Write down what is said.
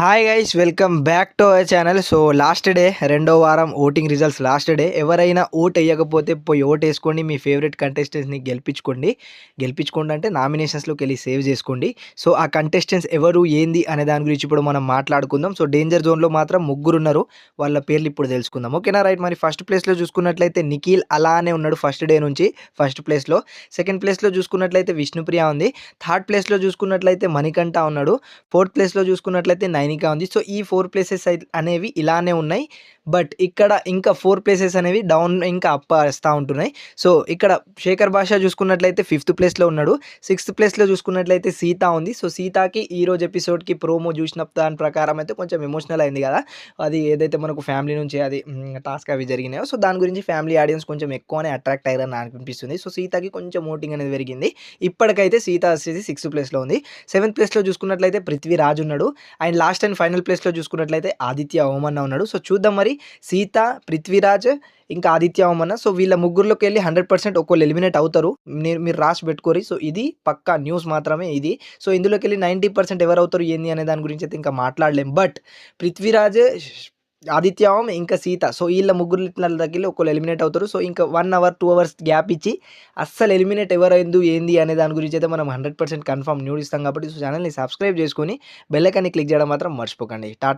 Hi guys welcome back to our channel so last day రెండో వారం voting results last day ఎవరైనా vote వేయకపోతే పోయి ఓట్ వేసుకోండి. మీ ఫేవరెట్ కంటెస్టెంట్స్ని గెలిపించుకోండి. గెలిపించుకోండి అంటే నామినేషన్స్లోకి వెళ్ళి సేవ్ చేసుకోండి. సో ఆ కంటెస్టెంట్స్ ఎవరు ఏంది అనే దాని గురించి ఇప్పుడు మనం మాట్లాడుకుందాం. సో డేంజర్ జోన్లో మాత్రం ముగ్గురు ఉన్నారు. వాళ్ళ పేర్లు ఇప్పుడు తెలుసుకుందాం. ఓకేనా రైట్ మరి ఫస్ట్ ప్లేస్లో చూసుకున్నట్లయితే నిఖిల్ అలానే ఉన్నాడు ఫస్ట్ డే నుంచి ఫస్ట్ ప్లేస్లో సెకండ్ ప్లేస్లో చూసుకున్నట్లయితే విష్ణుప్రియ ఉంది. థర్డ్ ప్లేస్లో చూసుకున్నట్లయితే మణికంఠ ఉన్నాడు. ఫోర్త్ ప్లేస్లో చూసుకున్నట్లయితే నైన్ నైనిక ఉంది. సో ఈ ఫోర్ ప్లేసెస్ అనేవి ఇలానే ఉన్నాయి. బట్ ఇక్కడ ఇంకా ఫోర్ ప్లేసెస్ అనేవి డౌన్ ఇంకా అప్ వస్తూ ఉంటున్నాయి. సో ఇక్కడ శేఖర్ భాష చూసుకున్నట్లయితే ఫిఫ్త్ ప్లేస్లో ఉన్నాడు. సిక్స్త్ ప్లేస్లో చూసుకున్నట్లయితే సీత ఉంది. సో సీతాకి ఈరోజు ఎపిసోడ్కి ప్రోమో చూసిన దాని ప్రకారం అయితే కొంచెం ఎమోషనల్ అయింది కదా. అది ఏదైతే మనకు ఫ్యామిలీ నుంచి అది టాస్క్ అవి జరిగినాయో సో దాని గురించి ఫ్యామిలీ ఆడియన్స్ కొంచెం ఎక్కువనే అట్రాక్ట్ అయ్యారని నాకు అనిపిస్తుంది. సో సీతకి కొంచెం ఓటింగ్ అనేది పెరిగింది. ఇప్పటికైతే సీత వచ్చేసి సిక్స్త్ ప్లేస్లో ఉంది. సెవెంత్ ప్లేస్లో చూసుకున్నట్లయితే పృథ్వీరాజ్ ఉన్నాడు. అండ్ లాస్ట్ అండ్ ఫైనల్ ప్లేస్లో చూసుకున్నట్లయితే ఆదిత్య ఓమన్న ఉన్నాడు. సో చూద్దాం మరి సీత పృథ్వీరాజ్ ఇంకా ఆదిత్య ఓమన్న సో వీళ్ళ ముగ్గురులోకి వెళ్ళి హండ్రెడ్ పర్సెంట్ ఒక్కళ్ళు ఎలిమినేట్ అవుతారు. మీరు మీరు రాసి పెట్టుకోరు. సో ఇది పక్కా న్యూస్ మాత్రమే ఇది. సో ఇందులోకి వెళ్ళి నైంటీ పర్సెంట్ ఎవరు అవుతారు ఏంది అనే దాని గురించి అయితే ఇంకా మాట్లాడలేం. బట్ పృథ్వీరాజ్ ఆదిత్యవం ఇంకా సీత. సో వీళ్ళ ముగ్గురు దగ్గర ఒకళ్ళు ఎలిమినేట్ అవుతారు. సో ఇంకా one hour two hours gap ఇచ్చి అస్సలు ఎలిమినేట్ ఎవరైందు ఏంది అనే దాని గురించి అయితే మనం హండ్రెడ్ పర్సెంట్ కన్ఫర్మ్ న్యూడ్ ఇస్తాం కాబట్టి సో ఛానల్ని సబ్స్క్రైబ్ చేసుకొని బెల్లైకాన్ని క్లిక్ చేయడం మాత్రం మర్చిపోకండి. టాటా